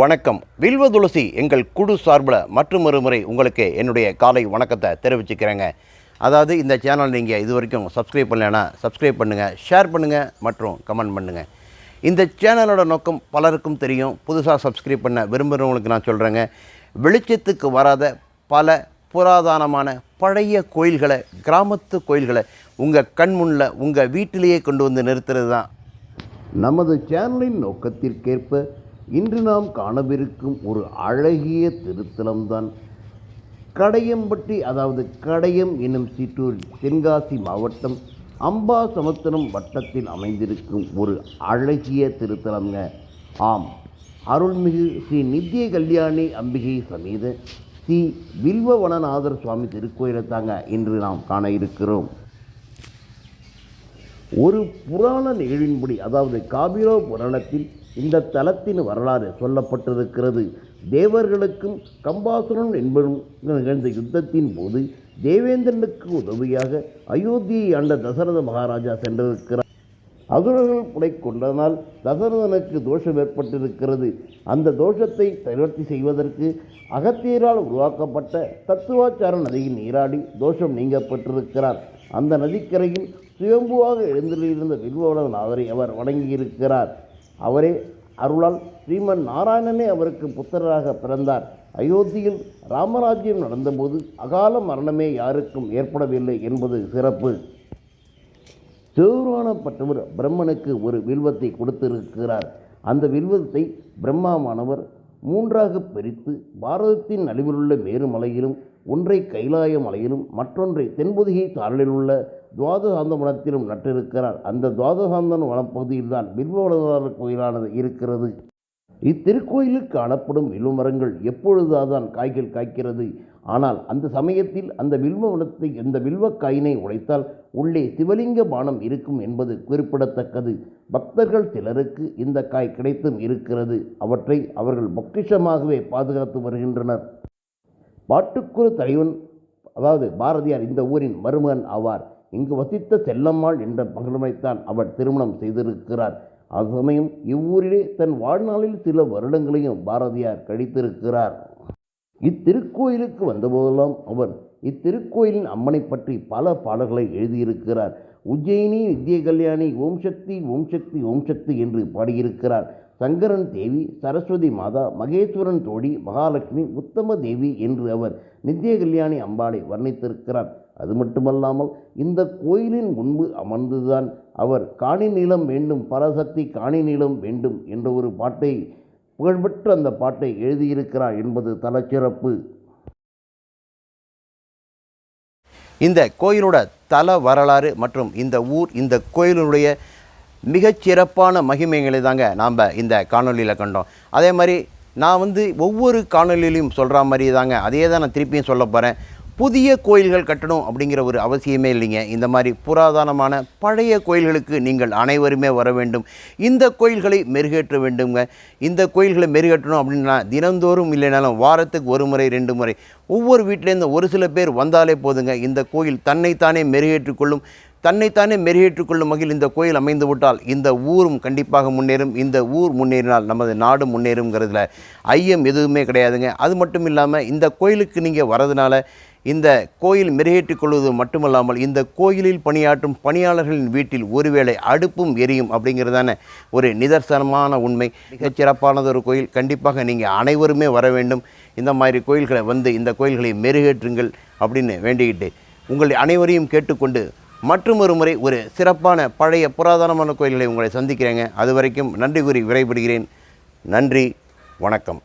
வணக்கம். வில்வ துளசி எங்கள் குழு சார்பில் மற்றும் ஒரு முறை உங்களுக்கு என்னுடைய காலை வணக்கத்தை தெரிவிச்சுக்கிறேங்க. அதாவது இந்த சேனல் நீங்கள் இது வரைக்கும் சப்ஸ்கிரைப் பண்ணலைன்னா சப்ஸ்கிரைப் பண்ணுங்கள் ஷேர் பண்ணுங்கள் மற்றும் கமெண்ட் பண்ணுங்கள் இந்த சேனலோட நோக்கம் பலருக்கும் தெரியும். புதுசாக சப்ஸ்கிரைப் பண்ண விரும்புகிறவங்களுக்கு நான் சொல்கிறேங்க வெளிச்சத்துக்கு வராத பல புராதனமான பழைய கோயில்களை கிராமத்து கோயில்களை உங்கள் கண் முன்னில் உங்கள் வீட்டிலேயே கொண்டு வந்து நிறுத்துறது தான். நமது சேனலின் நோக்கத்திற்கேற்ப இன்று நாம் காணவிருக்கும் ஒரு அழகிய திருத்தலம்தான் கடையம்பட்டி அதாவது கடையம் என்னும் சிற்றூர் தென்காசி மாவட்டம் அம்பா சமுத்திரம் வட்டத்தில் அமைந்திருக்கும் ஒரு அழகிய திருத்தலம்ங்க. ஆம் அருள்மிகு ஸ்ரீ நித்திய கல்யாணி அம்பிகை சமேத ஸ்ரீ வில்வவனநாதர் சுவாமி திருக்கோயிலை தாங்க இன்று நாம் காண இருக்கிறோம். ஒரு புராண நிகழ்வின்படி அதாவது காபிரோ புராணத்தில் இந்த தலத்தின் வரலாறு சொல்லப்பட்டிருக்கிறது. தேவர்களுக்கும் கம்பாசுரன் என்பதும் நிகழ்ந்த யுத்தத்தின் போது தேவேந்திரனுக்கு உதவியாக அயோத்தியை ஆண்ட தசரத மகாராஜா சென்றிருக்கிறார். அசுரர்கள் புடை கொண்டதனால் தசரதனுக்கு தோஷம் ஏற்பட்டிருக்கிறது. அந்த தோஷத்தை நிவர்த்தி செய்வதற்கு அகத்தியரால் உருவாக்கப்பட்ட தத்துவாச்சார நதியில் நீராடி தோஷம் நீங்கப்பட்டிருக்கிறார். அந்த நதிக்கரையில் சுயம்புவாக எழுந்திருந்த வில்வவனநாதரை அவர் வணங்கியிருக்கிறார். அவரே அருளால் ஸ்ரீமன் நாராயணனே அவருக்கு புத்தராக பிறந்தார். அயோத்தியில் ராமராஜ்யம் நடந்தபோது அகால மரணமே யாருக்கும் ஏற்படவில்லை என்பது சிறப்பு. சிவபெருமானப்பட்டவர் பிரம்மனுக்கு ஒரு வில்வத்தை கொடுத்திருக்கிறார். அந்த வில்வத்தை பிரம்மாவானவர் மூன்றாக பிரித்து பாரதத்தின் நடுவிலுள்ள மேருமலையிலும் ஒன்றை கைலாய மலையிலும் மற்றொன்றை தென்புதிகை சாரலில் உள்ள துவாதசாந்த வனத்திலும் நட்டிருக்கிறார். அந்த துவாதசாந்தன் வனப்பகுதியில்தான் பில்வவனதாரர் கோயிலானது இருக்கிறது. இத்திருக்கோயிலில் காணப்படும் வில்வமரங்கள் மரங்கள் காய்கள் காய்க்கிறது. ஆனால் அந்த சமயத்தில் அந்த வில்வ வனத்தை அந்த வில்வக்காயினை உடைத்தால் உள்ளே சிவலிங்க பானம் இருக்கும் என்பது குறிப்பிடத்தக்கது. பக்தர்கள் சிலருக்கு இந்த காய் கிடைத்தும் இருக்கிறது. அவற்றை அவர்கள் பொக்கிஷமாகவே பாதுகாத்து வருகின்றனர். பாட்டுக்குரு தலைவன் அதாவது பாரதியார் இந்த ஊரின் மருமகன் ஆவார். இங்கு வசித்த செல்லம்மாள் என்ற மகளுமைத்தான் அவர் திருமணம் செய்திருக்கிறார். அசமயம் இவ்வூரிலே தன் வாழ்நாளில் சில வருடங்களையும் பாரதியார் கழித்திருக்கிறார். இத்திருக்கோயிலுக்கு வந்தபோதெல்லாம் அவர் இத்திருக்கோயிலின் அம்மனை பற்றி பல பாடல்களை எழுதியிருக்கிறார். உஜ்ஜயினி நித்திய கல்யாணி ஓம் சக்தி ஓம் சக்தி ஓம் சக்தி என்று பாடியிருக்கிறார். சங்கரன் தேவி சரஸ்வதி மாதா மகேஸ்வரன் தோழி மகாலட்சுமி உத்தம தேவி என்று அவர் நித்திய கல்யாணி அம்பாளை வர்ணித்திருக்கிறார். அது மட்டுமல்லாமல் இந்த கோயிலின் முன்பு அமர்ந்துதான் அவர் காணி நீளம் வேண்டும் பரசக்தி காணி நீளம் வேண்டும் என்ற ஒரு பாட்டை புகழ்பெற்ற அந்த பாட்டை எழுதியிருக்கிறார் என்பது தலச்சிறப்பு. இந்த கோயிலோட தல வரலாறு மற்றும் இந்த ஊர் இந்த கோயிலுடைய மிகச்சிறப்பான மகிமைகளை தாங்க நாம் இந்த காணொலியில் கண்டோம். அதே மாதிரி நான் வந்து ஒவ்வொரு காணொலியிலையும் சொல்கிற மாதிரி தாங்க அதே தான் நான் திருப்பியும் சொல்ல போகிறேன் புதிய கோயில்கள் கட்டணும் அப்படிங்கிற ஒரு அவசியமே இல்லைங்க. இந்த மாதிரி புராதனமான பழைய கோயில்களுக்கு நீங்கள் அனைவருமே வர வேண்டும். இந்த கோயில்களை மெருகேற்ற வேண்டுங்க இந்த கோயில்களை மெருகேற்றணும் அப்படின்னா தினந்தோறும் இல்லைனாலும் வாரத்துக்கு ஒரு முறை ரெண்டு முறை ஒவ்வொரு வீட்டிலேருந்து ஒரு சில பேர் வந்தாலே போதுங்க. இந்த கோயில் தன்னைத்தானே மெருகேற்றிக்கொள்ளும் தன்னைத்தானே மெருகேற்றுக் கொள்ளும் வகையில் இந்த கோயில் அமைந்து விட்டால் இந்த ஊரும் கண்டிப்பாக முன்னேறும். இந்த ஊர் முன்னேறினால் நமது நாடு முன்னேறுங்கிறதுல ஐயம் எதுவுமே கிடையாதுங்க. அது மட்டும் இல்லாமல் இந்த கோயிலுக்கு நீங்கள் வரதுனால இந்த கோயில் மெருகேற்றிக் கொள்வது மட்டுமல்லாமல் இந்த கோயிலில் பணியாற்றும் பணியாளர்களின் வீட்டில் ஒருவேளை அடுப்பும் எரியும் அப்படிங்கிறதான ஒரு நிதர்சனமான உண்மை. மிகச்சிறப்பானது ஒரு கோயில். கண்டிப்பாக நீங்கள் அனைவருமே வர வேண்டும். இந்த மாதிரி கோயில்களை வந்து இந்த கோயில்களை மெருகேற்றுங்கள் அப்படின்னு வேண்டிக்கிட்டு உங்களை அனைவரையும் கேட்டுக்கொண்டு மற்றும் ஒரு முறை ஒரு சிறப்பான பழைய புராதனமான கோயில்களை உங்களை சந்திக்கிறேங்க. அது வரைக்கும் நன்றி கூறி விரைபடுகிறேன் நன்றி வணக்கம்.